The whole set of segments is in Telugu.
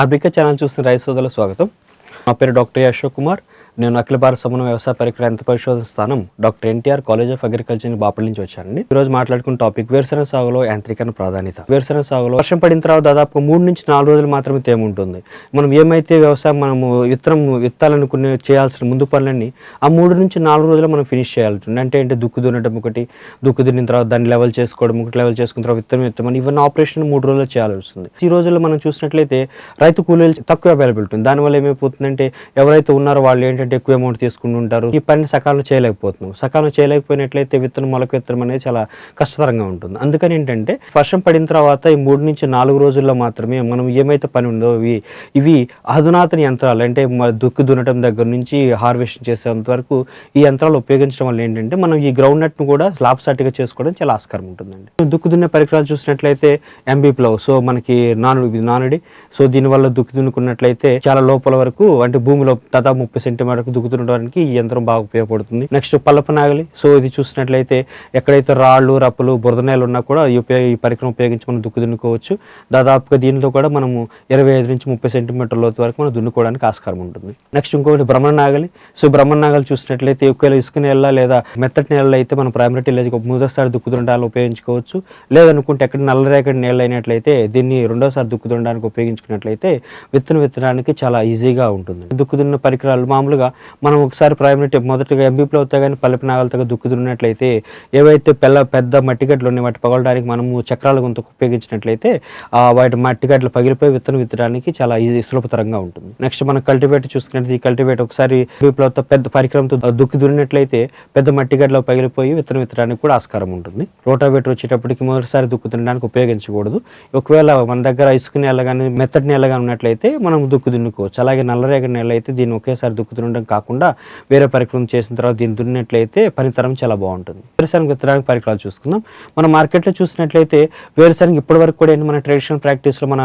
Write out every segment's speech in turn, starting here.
ఆర్బిక ఛానల్ చూస్తున్న రైతు సోదరుల స్వాగతం. నా పేరు డాక్టర్ అశోక్ కుమార్ నేను అఖిల భారత సమన్వయ వ్యవసాయ పరికర ఎంత పరిశోధన స్థానం doctor NTR college of agriculture Bapatla నుంచి వచ్చానండి. ఈ రోజు మాట్లాడుకున్న టాపిక్ వేరుశనగ సాగులో యాంత్రికరణ ప్రాధాన్యత. వేరుశనగ సాగులో వర్షం పడిన తర్వాత దాదాపు మూడు నుంచి నాలుగు రోజులు మాత్రమే తేమ ఉంటుంది. మనం ఏమైతే వ్యవసాయం మనము విత్తనం విత్తాలనుకునే చేయాల్సిన ముందు పనులన్నీ ఆ మూడు నుంచి నాలుగు రోజులు మనం ఫినిష్ చేయాల్సి ఉంటుంది. అంటే ఏంటి? దుక్కు దున్నడం ఒకటి దుక్కు దున్నిన తర్వాత దాన్ని లెవెల్ చేసుకోవడం ఒకటి లెవెల్ చేసుకున్న తర్వాత విత్తనం విత్తనం ఇవన్నీ ఆపరేషన్ మూడు రోజులు చేయాల్సి వస్తుంది. ఈ రోజుల్లో మనం చూసినట్లయితే రైతు కూలీలు తక్కువ అవైలబిలిటీ ఉంది. దానివల్ల ఏమైపోతుందంటే ఎవరైతే ఉన్నారో వాళ్ళు ఏంటంటే ఎక్కువ అమౌంట్ తీసుకుని ఉంటారు. ఈ పని సకాలంలో చేయలేకపోతున్నాం. సకాలంలో చేయలేకపోయినట్లయితే విత్తనం మొలక విత్తనం అనేది చాలా కష్టతరంగా ఉంటుంది. అందుకని ఏంటంటే వర్షం పడిన తర్వాత ఈ మూడు నుంచి నాలుగు రోజుల్లో మాత్రమే మనం ఏమైతే పని ఉందో ఇవి ఇవి అధునాతన యంత్రాలు అంటే దుక్కు దున్నటం దగ్గర నుంచి హార్వెస్ట్ చేసేంత వరకు ఈ యంత్రాలు ఉపయోగించడం వల్ల ఏంటంటే మనం ఈ గ్రౌండ్ నట్ను కూడా స్లాబ్ చేసుకోవడం చాలా ఆస్కారం ఉంటుందండి. దుక్కు దున్నే పరికరాలు చూసినట్లయితే ఎంబీ ప్లవ్ సో మనకి నానుడు నానుడి. సో దీనివల్ల దుక్కు దున్నుకున్నట్లయితే చాలా లోపల వరకు అంటే భూమిలో దాదాపు ముప్పై సెంటీమీటర్ దుక్కు దున్నడానికి ఈ యంత్రం బాగా ఉపయోగపడుతుంది. నెక్స్ట్ పల్లప నాగలి. సో ఇది చూసినట్లయితే ఎక్కడైతే రాళ్ళు రప్పలు బురద నేలలు ఉన్నా కూడా ఈ ఉపయోగ ఈ పరికరం ఉపయోగించి మనం దుక్కు దున్నుకోవచ్చు దాదాపుగా దీనిలో కూడా మనము ఇరవై ఐదు నుంచి ముప్పై సెంటీమీటర్ లోతు వరకు మనం దున్నుకోవడానికి ఆస్కారం ఉంటుంది. నెక్స్ట్ ఇంకొకటి భ్రమణ నాగలి. సో భ్రమణ నాగలి చూసినట్లయితే ఒకవేళ ఇసుక నేల లేదా మెత్తటి నేలలో అయితే మనం ప్రైమరీ లేదా మూడోసారి దుక్కు దున్నడానికి ఉపయోగించుకోవచ్చు. లేదనుకుంటే ఎక్కడ నల్లరేగడి నేల అయినట్లయితే దీన్ని రెండోసారి దుక్కు దున్నడానికి ఉపయోగించుకున్నట్లయితే విత్తనం విత్తడానికి చాలా ఈజీగా ఉంటుంది. దుక్కు దున్న పరికరాలు మామూలుగా మనం ఒకసారి ప్రైమరీ మొదటగా ఎంబీపీలో అవుతా కానీ పల్లెపి నాగలతో దుక్కుతున్నట్లయితే ఏవైతే పెద్ద పెద్ద మట్టిగడ్లు ఉన్నాయి వాటి పగలడానికి మనము చక్రాలు కొంత ఉపయోగించినట్లయితే వాటి మట్టిగడ్లు పగిలిపోయి విత్తనం విత్తడానికి చాలా ఈజీ సులభతరంగా ఉంటుంది. నెక్స్ట్ మనం కల్టివేటర్ చూసుకున్నట్లయితే ఈ కల్టివేటర్ ఒకసారి ఎంబీపీలతో పెద్ద పరికరంతో దుక్కి దున్నినట్లయితే పెద్ద మట్టిగడ్లు పగిలిపోయి విత్తనం విత్తడానికి కూడా ఆస్కారం ఉంటుంది. రోటావేటర్ వచ్చేటప్పటికి మొదటిసారి దుక్కు దున్నడానికి ఉపయోగించకూడదు. ఒకవేళ మన దగ్గర ఇసుక నేల కానీ మెత్తటి నేల కానీ ఉన్నట్లయితే మనం దుక్కు దున్నుకోవచ్చు. అలాగే నల్లరేగడి నేల అయితే దీన్ని ఒకేసారి దుక్కు ఉండడం కాకుండా వేరే పరికరం చేసిన తర్వాత దీన్ని దున్నినట్లయితే పనితరం చాలా బాగుంటుంది. వేరుశనగ విత్తడానికి పరికరాలు చూసుకుందాం. మనం మార్కెట్లో చూసినట్లయితే వేరుశనగ ఇప్పటి వరకు కూడా ఏంటి మన ట్రెడిషనల్ ప్రాక్టీస్లో మన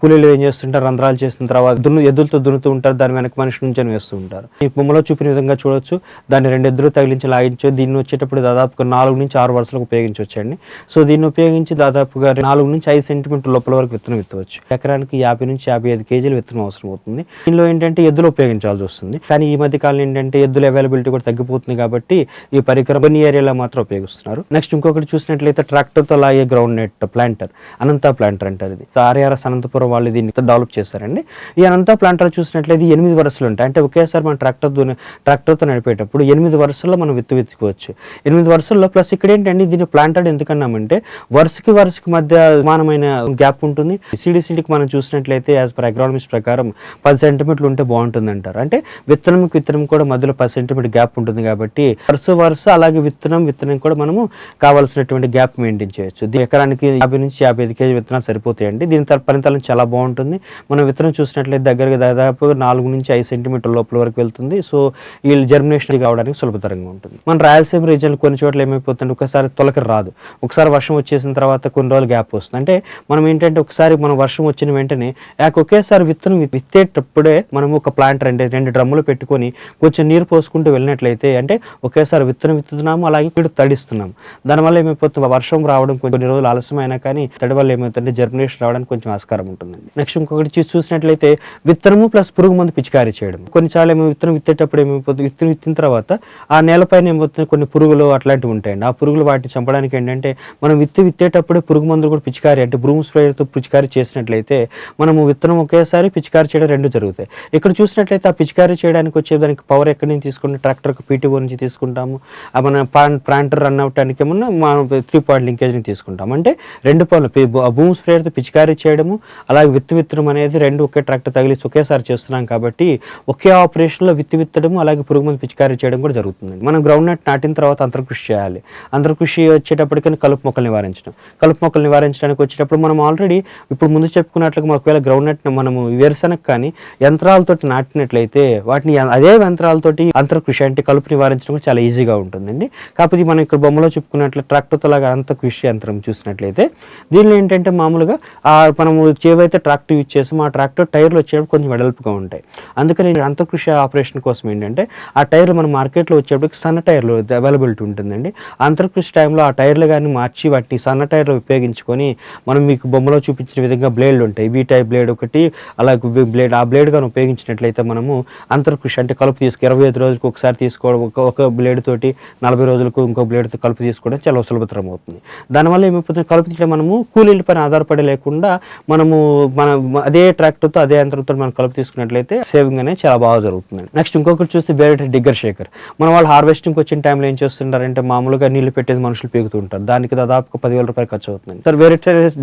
కూలీలు ఏం చేస్తుంటారు? రంధ్రాలు చేసిన తర్వాత దున్ను ఎద్దులతో దున్నుతూ ఉంటారు. దాని వెనక మనిషి నుంచి వేస్తూ ఉంటారు. ఈ బొమ్మలో చూపిన విధంగా చూడొచ్చు. దాన్ని రెండు ఎద్దులు తగిలించి లాగించు దీన్ని వచ్చేటప్పుడు దాదాపుగా నాలుగు నుంచి ఆరు వరుసలకు ఉపయోగించవచ్చండి. సో దీన్ని ఉపయోగించి దాదాపుగా నాలుగు నుంచి ఐదు సెంటీమీటర్ లోపల వరకు విత్తనం విత్తవచ్చు. ఎకరానికి యాభై నుంచి యాభై ఐదు కేజీలు విత్తనం అవసరం అవుతుంది దీనిలో ఏంటంటే ఎద్దులు ఉపయోగించాల్సి వస్తుంది. కానీ ఈ మధ్య కాలం ఏంటంటే ఎద్దుల అవైలబిలిటీ కూడా తగ్గిపోతుంది కాబట్టి ఈ పరికరం కొన్ని ఏరియాలో మాత్రం ఉపయోగిస్తున్నారు. నెక్స్ట్ ఇంకొకటి చూసినట్లయితే ట్రాక్టర్తో లాగే ground net planter Anantha planter అంటారు ఇది ఆర్ఆర్ఎస్ అనంతపురం వాళ్ళు దీన్ని డెవలప్ చేశారండి. ఈ అనంత ప్లాంటర్ చూసినట్లయితే ఎనిమిది వరుసలు ఉంటాయి. అంటే ఒకేసారి మనం ట్రాక్టర్ ట్రాక్టర్తో నడిపేటప్పుడు ఎనిమిది వరుసల్లో మనం విత్తు విత్తుకోవచ్చు. ఎనిమిది వరుసల్లో ప్లస్ ఇక్కడ ఏంటంటే దీన్ని ప్లాంటెడ్ ఎందుకన్నామంటే వరుసకి వరుసకి మధ్య సమానమైన గ్యాప్ ఉంటుంది. సిడిసిడికి మనం చూసినట్లయితే యాజ్ పర్ అగ్రానమిస్ట్ ప్రకారం పది సెంటీమీటర్లు ఉంటే బాగుంటుంది అంటారు అంటే విత్తనంకి విత్తనం కూడా మధ్యలో పది సెంటీమీటర్ గ్యాప్ ఉంటుంది కాబట్టి వరుస వరుస అలాగే విత్తనం విత్తనం కూడా మనము కావాల్సినటువంటి గ్యాప్ మెయింటైన్ చేయొచ్చు. ఎకరానికి యాభై నుంచి యాభై ఐదు కేజీ విత్తనాలు సరిపోతాయండి. దీని తర ఫలితాలను చాలా బాగుంటుంది. మనం విత్తనం చూసినట్లయితే దగ్గరగా దాదాపు నాలుగు నుంచి ఐదు సెంటీమీటర్ లోపల వరకు వెళ్తుంది. సో ఈ జర్మినేషన్ కావడానికి సులభతరంగా ఉంటుంది. మన రాయలసీమ రీజన్ కొన్ని చోట్ల ఏమైపోతుంది ఒకసారి తొలకరి రాదు. ఒకసారి వర్షం వచ్చేసిన తర్వాత కొన్ని రోజులు గ్యాప్ వస్తుంది. అంటే మనం ఏంటంటే ఒకసారి మనం వర్షం వచ్చిన వెంటనే యాక్ ఒకేసారి విత్తనం విత్తేటప్పుడే మనం ఒక ప్లాంట్ రెండు రెండు డ్రమ్ములు పెట్టుకొని కొంచెం నీరు పోసుకుంటూ వెళ్ళినట్లయితే అంటే ఒకేసారి విత్తనం విత్తుతున్నాము అలాగే వీడు తడిస్తున్నాము. దానివల్ల ఏమైపోతుంది? వర్షం రావడం కొన్ని రోజులు ఆలస్యమైనా కానీ తడి వల్ల ఏమవుతుందంటే జర్మినేషన్ రావడానికి కొంచెం ఆస్కారం ఉంటుందండి. నెక్స్ట్ ఇంకొకటి చూసి చూసినట్లయితే విత్తనము ప్లస్ పురుగు మందు పిచికారీ చేయడం కొన్నిసార్లు ఏమో విత్తనం విత్తేటప్పుడు ఏమైపోతుంది? విత్తనం విత్తిన తర్వాత ఆ నేలపైన ఏమవుతుంది? కొన్ని పురుగులు అట్లాంటివి ఉంటాయండి. ఆ పురుగులు వాటిని చంపడానికి ఏంటంటే మనం విత్తి విత్తేటప్పుడే పురుగు మందులు కూడా పిచికారీ అంటే బ్రూమ్ స్ప్రేతో పిచికారీ చేసినట్లయితే మనము విత్తనం ఒకేసారి పిచికారీ చేయడం రెండు జరుగుతాయి. ఇక్కడ చూసినట్లయితే ఆ పిచికారీ చేయడం చేయడానికి వచ్చే దానికి పవర్ ఎక్కడి నుంచి తీసుకుంటాం? ట్రాక్టర్కి పీటీఓ నుంచి తీసుకుంటాము. మన ప్లాంటర్ రన్ అవటానికి ఏమన్నా మనం త్రీ పాయింట్ లింకేజ్ని తీసుకుంటాం. అంటే రెండు పనులు. భూమి స్ప్రేయర్తో పిచికారీ చేయడము అలాగే విత్తు విత్తడం అనేది రెండు ఒకే ట్రాక్టర్ తగిలిసి ఒకేసారి చేస్తున్నాం కాబట్టి ఒకే ఆపరేషన్లో విత్తు విత్తడం అలాగే పురుగు మందు పిచికారీ చేయడం కూడా జరుగుతుంది. మనం గ్రౌండ్ నట్ నాటిన తర్వాత అంతర్కృషి చేయాలి. అంతర్కృషి వచ్చేటప్పటికైనా కలుపు మొక్కలు నివారించడం. కలుపు మొక్కలు నివారించడానికి వచ్చేటప్పుడు మనం ఆల్రెడీ ఇప్పుడు ముందు చెప్పుకున్నట్లుగా ఒకవేళ గ్రౌండ్ నట్ మనము వేరుశనగ కానీ యంత్రాలతో నాటినట్లయితే వాటిని వాటిని అదే యంత్రాలతోటి అంతర్కృషి అంటే కలుపు నివారించడం చాలా ఈజీగా ఉంటుందండి. కాకపోతే మనం ఇక్కడ బొమ్మలో చెప్పుకున్నట్లు ట్రాక్టర్తో లాగా అంతర్కృషి యంత్రం చూసినట్లయితే దీనిలో ఏంటంటే మామూలుగా మనము ఏవైతే ట్రాక్టర్ యూజ్ చేసామో ఆ ట్రాక్టర్ టైర్లు వచ్చేటప్పుడు కొంచెం వెడల్పుగా ఉంటాయి. అందుకని అంతర్కృషి ఆపరేషన్ కోసం ఏంటంటే ఆ టైర్లు మన మార్కెట్లో వచ్చేటప్పటికి సన్న టైర్లు అవైలబిలిటీ ఉంటుందండి. అంతర్కృషి టైంలో ఆ టైర్లు కానీ మార్చి వాటిని సన్న టైర్లు ఉపయోగించుకొని మనం మీకు బొమ్మలో చూపించిన విధంగా బ్లేడ్లు ఉంటాయి. వీ టైప్ బ్లేడ్ ఒకటి అలాగే బ్లేడ్ ఆ బ్లేడ్ కానీ ఉపయోగించినట్లయితే మనము అంతర్ కృషి అంటే కలుపు తీసుకు ఇరవై ఐదు రోజులకు ఒకసారి తీసుకోవడం ఒక ఒక బ్లేడ్ తోటి నలభై రోజులకు ఇంకో బ్లేడ్తో కలుపు తీసుకోవడం చాలా సులభతరం అవుతుంది. దానివల్ల ఏమైపోతుంది? కలుపు తీయడం మనము కూలీల పైన ఆధారపడి లేకుండా మనము మన అదే ట్రాక్టర్తో అదే యంత్రంతో మనం కలుపు తీసుకున్నట్లయితే సేవింగ్ అనేది చాలా బాగా జరుగుతుంది. నెక్స్ట్ ఇంకొకటి చూస్తే వేరే డిగ్గర్ షేకర్ మన వాళ్ళు హార్వెస్టింగ్ వచ్చిన టైంలో ఏం చేస్తుంటారంటే మామూలుగా నీళ్ళు పెట్టేది మనుషులు పీకుతూ ఉంటారు. దానికి దాదాపు పదివేల రూపాయలు ఖర్చు అవుతుంది. సార్ వేరే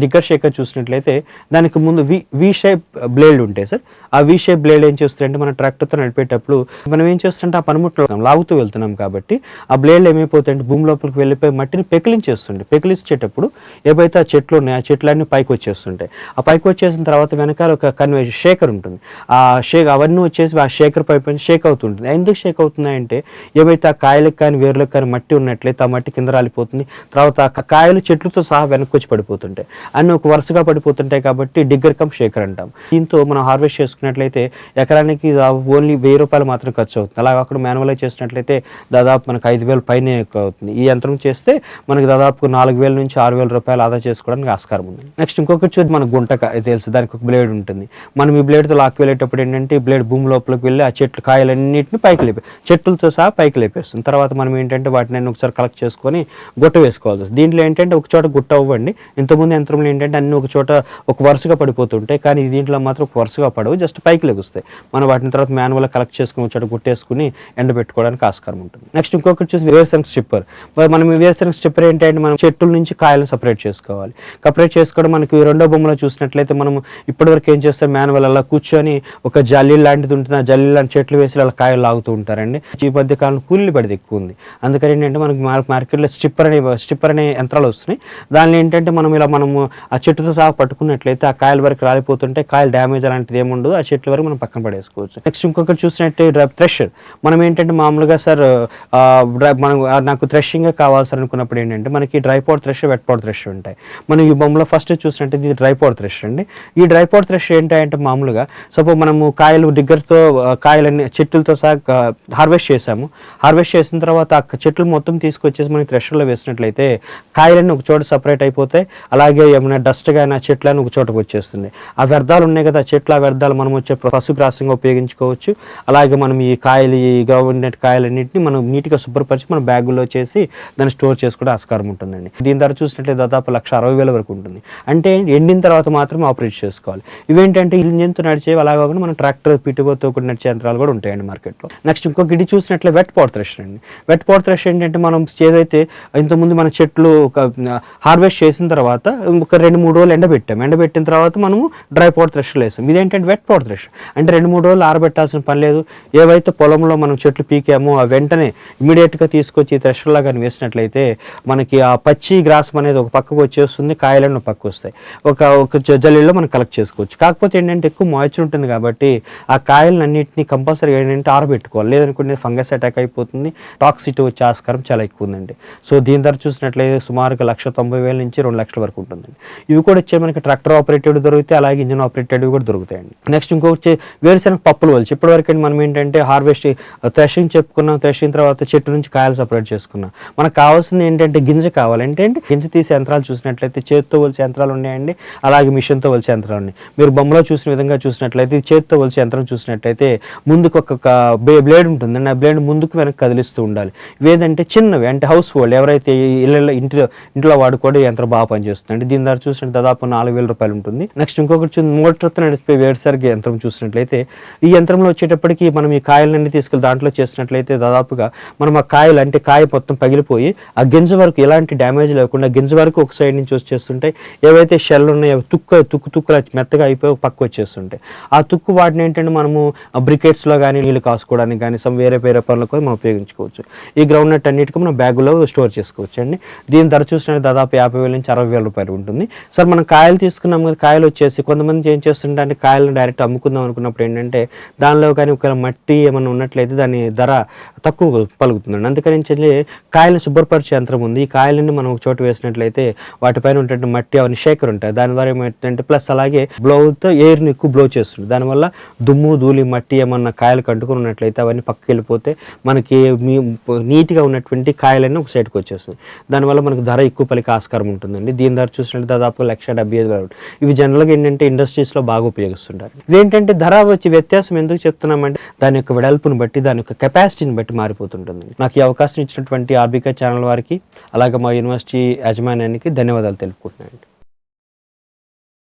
డిగ్గర్ షేకర్ చూసినట్లయితే దానికి ముందు వి వి షేప్ బ్లేడ్ ఉంటాయి సార్ ఆ వి షేప్ బ్లేడ్ ఏం చేస్తారంటే మన ట్రాక్టర్తో నడిపేటప్పుడు మనం ఏం చేస్తుంటే ఆ పనిముట్లు లాగుతూ వెళ్తున్నాం కాబట్టి ఆ బ్లేడ్లు ఏమైపోతాయంటే భూమి లోపలికి వెళ్ళిపోయి మట్టిని పెకిలించేస్తుండే. పెకిలించేటప్పుడు ఏవైతే ఆ చెట్లు ఉన్నాయో ఆ చెట్లన్నీ పైకి వచ్చేస్తుంటాయి. ఆ పైకి వచ్చేసిన తర్వాత వెనకాల ఒక కన్వే షేకర్ ఉంటుంది. ఆ షేక్ అవన్నీ వచ్చేసి ఆ షేకర్ పైపు షేక్ అవుతుంటుంది. ఎందుకు షేక్ అవుతున్నాయంటే ఏవైతే ఆ కాయలకు కానీ వేర్లకు కానీ మట్టి ఉన్నట్లయితే ఆ మట్టి కింద రాలిపోతుంది. తర్వాత ఆ కాయలు చెట్లతో సహా వెనక్కి వచ్చి పడిపోతుంటాయి. అన్ని ఒక వరుసగా పడిపోతుంటాయి కాబట్టి డిగ్గర్ కమ్ షేకర్ అంటాం. దీంతో మనం హార్వెస్ట్ చేసుకున్నట్లయితే ఎకరానికి ఓన్లీ వెయ్యి రూపాయలు మాత్రం ఖర్చు అవుతుంది. అలా అక్కడ మాన్యువల్గా చేసినట్లయితే దాదాపు మనకు ఐదు వేలు పైనే ఎక్కువ అవుతుంది. ఈ యంత్రం చేస్తే మనకి దాదాపు నాలుగు వేల నుంచి ఆరు వేల రూపాయలు ఆదా చేసుకోవడానికి ఆస్కారం ఉంది. నెక్స్ట్ ఇంకొకటి చూసి మన గుంటక తెలుసు దానికి ఒక బ్లేడ్ ఉంటుంది. మనం ఈ బ్లేడ్తో లాక్కి వెళ్ళేటప్పుడు ఏంటంటే ఈ బ్లేడ్ భూమి లోపలికి వెళ్ళి ఆ చెట్లు కాయలన్నింటిని పైకి లేపే చెట్లతో సహా పైకి లేపేస్తుంది. తర్వాత మనం ఏంటంటే వాటిని ఒకసారి కలెక్ట్ చేసుకొని గుట్ట వేసుకోవాల్సి వస్తుంది. దీంట్లో ఏంటంటే ఒక చోట గుట్ట అవ్వండి. ఇంతకుముందు యంత్రంలో ఏంటంటే అన్ని ఒక చోట ఒక వరుసగా పడిపోతుంటాయి. కానీ దీంట్లో మాత్రం ఒక వరుసగా పడవు జస్ట్ పైకి లెగుస్తాయి. మనం వాటిని తర్వాత మాన్యువల్గా కలెక్ట్ చేసుకుని ఒక కొట్టేసుకుని ఎండబెట్టుకోవడానికి ఆస్కారం ఉంటుంది. నెక్స్ట్ ఇంకొకటి చూసి వేరుశనగ స్టిప్పర్ మనం వేరుశనగ స్టిప్పర్ ఏంటంటే మనం చెట్టుల నుంచి కాయలను సపరేట్ చేసుకోవాలి. సపరేట్ చేసుకోవడం మనకి రెండో బొమ్మలో చూసినట్లయితే మనం ఇప్పటివరకు ఏం చేస్తాం? మాన్యువల్ అలా కూర్చొని ఒక జల్లి లాంటిది ఉంటుంది. ఆ జల్లి లాంటి చెట్లు వేసి అలా కాయలు లాగుతూ ఉంటారండి. ఈ మధ్య కాలం కూలీలు పడితే ఎక్కువ ఉంది. అందుకని ఏంటంటే మనకి మార్కెట్లో స్టిప్పర్ అనే స్టిప్పర్ అనే యంత్రాలు వస్తున్నాయి. దానిలో ఏంటంటే మనం ఇలా మనము ఆ చెట్టుతో సహా పట్టుకున్నట్లయితే ఆ కాయల వరకు రాలిపోతుంటే కాయలు డ్యామేజ్ అలాంటిది ఏముండదు. ఆ చెట్ల వరకు మనం పక్కన పడేసుకోవచ్చు. నెక్స్ట్ ఇంకొకటి చూసినట్టే డ్రై థ్రెషర్ మనం ఏంటంటే మామూలుగా సార్ డ్రై- మనం నాకు థ్రెషింగ్గా కావాలి సార్ అనుకున్నప్పుడు ఏంటంటే మనకి dry pod thresher wet pod thresher ఉంటాయి. మనం ఈ బొమ్మలో ఫస్ట్ చూసినట్టే ఇది డ్రై పౌడ్ థ్రెషర్ అండి. ఈ డ్రై పౌడ్ థ్రెషర్ ఏంటంటే మామూలుగా సపోజ్ మనము కాయలు దగ్గరతో కాయలన్నీ చెట్టులతో సహా హార్వెస్ట్ చేసాము. హార్వెస్ట్ చేసిన తర్వాత ఆ చెట్లు మొత్తం తీసుకొచ్చేసి మనం థ్రెషర్లో వేసినట్లయితే కాయలన్నీ ఒక చోట సపరేట్ అయిపోతాయి. అలాగే ఏమైనా డస్ట్ కానీ ఆ చెట్లని ఒక చోటకు వచ్చేస్తుంది. ఆ వ్యర్థాలు ఉన్నాయి కదా చెట్లు ఆ వ్యర్థాలు మనం వచ్చే పశుగ్రాసంగా ఉపయోగించుకోవచ్చు. అలాగే మనం ఈ కాయలు ఈ గవర్నమెంట్ కాయలన్నింటినీ మనం నీట్గా శుభ్రపరిచి మన బ్యాగుల్లో చేసి దాన్ని స్టోర్ చేసుకోవడం ఆస్కారం ఉంటుందండి. దీని ధర చూసినట్లయితే దాదాపు లక్ష అరవై వేల వరకు ఉంటుంది. అంటే ఎండిన తర్వాత మాత్రం ఆపరేట్ చేసుకోవాలి. ఇవేంటంటే ఇంజన్తో నడిచేవి అలా కాకుండా మనం ట్రాక్టర్ పిటిబోతో కూడా నడిచే యంత్రాలు కూడా ఉంటాయండి మార్కెట్లో. నెక్స్ట్ ఇంకొక ఇది చూసినట్లే వెట్ పవర్ థ్రెషర్ అండి. వెట్ పవర్ థ్రెషర్ ఏంటంటే మనం ఏదైతే ఇంతకుముందు మన చెట్లు ఒక హార్వెస్ట్ చేసిన తర్వాత ఒక రెండు మూడు రోజులు ఎండబెట్టాం ఎండబెట్టిన తర్వాత మనము డ్రై పవర్ థ్రెషర్ వేసాం ఇదేంటంటే వెట్ పవర్ థ్రెషర్ అంటే రెండు మూడు రోజులు ఆరబెట్టాల్సిన పని లేదు. ఏవైతే పొలంలో మనం చెట్లు పీకామో ఆ వెంటనే ఇమీడియట్గా తీసుకొచ్చి థ్రెషర్ లాగా వేసినట్లయితే మనకి ఆ పచ్చి గ్రాసం అనేది ఒక పక్కకు వచ్చేస్తుంది కాయలను పక్కకు వస్తాయి. ఒక ఒక జ- జల్లీలో మనం కలెక్ట్ చేసుకోవచ్చు. కాకపోతే ఏంటంటే ఎక్కువ మాయిచర్ ఉంటుంది కాబట్టి ఆ కాయలను అన్నింటినీ కంపల్సరీ ఏంటంటే ఆరబెట్టుకోవాలి. లేదనుకుంటే ఫంగస్ అటాక్ అయిపోతుంది టాక్సిటీ వచ్చే ఆస్కారం చాలా ఎక్కువ ఉందండి సో దీని ధర చూసినట్లయితే సుమారుగా లక్ష తొంభై వేల నుంచి రెండు లక్షల వరకు ఉంటుందండి. ఇవి కూడా వచ్చే మనకి ట్రాక్టర్ ఆపరేటెడ్ దొరుకుతాయి అలాగే ఇంజిన్ ఆపరేటెడ్ కూడా దొరుకుతాయండి. నెక్స్ట్ ఇంకొక వచ్చే వేరుశనగ పప్పులు వలిచి. ఇప్పటివరకు ఏంటి మనం ఏంటంటే హార్వెస్ట్ థ్రెషింగ్ చెప్పుకున్నాం థ్రెషింగ్ తర్వాత చెట్టు నుంచి కాయలు సపరేట్ చేసుకున్నాం. మనకు కావాల్సింది ఏంటంటే గింజ కావాలి. ఏంటంటే గింజ తీసే యంత్రాలు చూసినట్లయితే చేతితో వలిసే యంత్రాలు ఉన్నాయండి అలాగే మిషన్తో వలిసే యంత్రాలు ఉన్నాయి. మీరు బొమ్మలో చూసిన విధంగా చూసినట్లయితే చేతితో వలిసే యంత్రం చూసినట్లయితే ముందుకు ఒక బ్లేడ్ ఉంటుందండి. ఆ బ్లేడ్ ముందుకు వెనక్కి కదిలిస్తూ ఉండాలి. ఇవేదంటే చిన్నవి అంటే హౌస్ హోల్డ్ ఎవరైతే ఇళ్ళలో ఇంట్లో ఇంట్లో వాడుకోవడం యంత్రం బాగా పనిచేస్తుంది దీని ద్వారా చూసినట్టు దాదాపు నాలుగు వేల రూపాయలు ఉంటుంది. నెక్స్ట్ ఇంకొకటి మోటార్తో నడిపే వేరుసరిగే యంత్రం చూసినట్లయితే ఈ యంత్రంలో వచ్చేటప్పుడు ఇప్పటికీ మనం ఈ కాయలన్నీ తీసుకెళ్ళి దాంట్లో చేసినట్లయితే దాదాపుగా మనం ఆ కాయలు అంటే కాయ మొత్తం పగిలిపోయి ఆ గింజ వరకు ఎలాంటి డ్యామేజ్ లేకుండా గింజ వరకు ఒక సైడ్ నుంచి వచ్చేస్తుంటాయి ఏవైతే షెల్ ఉన్నాయో తుక్క తుక్కు తుక్కులు మెత్తగా అయిపోయి పక్క వచ్చేస్తుంటాయి. ఆ తుక్కు వాటిని ఏంటంటే మనము బ్రికెట్స్లో కానీ నీళ్ళు కాసుకోవడానికి కానీ సమ్ వేరే వేరే పనులకు కూడా మనం ఉపయోగించుకోవచ్చు. ఈ గ్రౌండ్ నట్ అన్నిటికీ మనం బ్యాగులో స్టోర్ చేసుకోవచ్చు అండి. దీని ధర చూసినట్టు దాదాపు యాభై వేల నుంచి అరవై వేల రూపాయలు ఉంటుంది. సార్ మనం కాయలు తీసుకున్నాం కదా కాయలు వచ్చేసి కొంతమంది ఏం చేస్తుంటే కాయలను డైరెక్ట్ అమ్ముకుందాం అనుకున్నప్పుడు ఏంటంటే దానిలో కానీ ఒకవేళ మట్టి ఏమైనా ఉన్నట్లయితే దాని ధర తక్కువ పలుకుతుందండి. అందుకని చెప్పి కాయలను శుభ్రపరిచే యంత్రం ఉంది. ఈ కాయలని మనం ఒక చోట వేసినట్లయితే వాటిపైన ఉన్నటువంటి మట్టి అవన్నీ షేకర్ ఉంటాయి. దాని ద్వారా ఏమైందంటే ప్లస్ అలాగే బ్లోతో ఎయిర్ని ఎక్కువ బ్లో చేస్తుంది. దానివల్ల దుమ్ము ధూళి మట్టి ఏమన్నా కాయలు కంటుకుని ఉన్నట్లయితే అవన్నీ పక్కకి వెళ్ళిపోతే మనకి నీట్గా ఉన్నటువంటి కాయలన్నీ ఒక సైడ్కి వచ్చేస్తుంది. దానివల్ల మనకు ధర ఎక్కువ పలికి ఆస్కారం ఉంటుందండి. దీని ధర చూసినట్టు దాదాపు లక్ష డెబ్బై ఐదు వేలు. ఇవి జనరల్గా ఏంటంటే ఇండస్ట్రీస్లో బాగా ఉపయోగిస్తుంటారు. ఇదేంటంటే ధర వచ్చి వ్యత్యాసం ఎందుకు చెప్తున్నాం అంటే దాని యొక్క వెడల్పును బట్టి దాని యొక్క కెపాసిటీని బట్టి మారిపోతుంటుంది. నాకు ఈ అవకాశం ఇచ్చినటువంటి ఆర్బికా ఛానల్ వారికి అలాగే మా యూనివర్సిటీ యాజమాన్యానికి ధన్యవాదాలు తెలుపుకుంటున్నాను.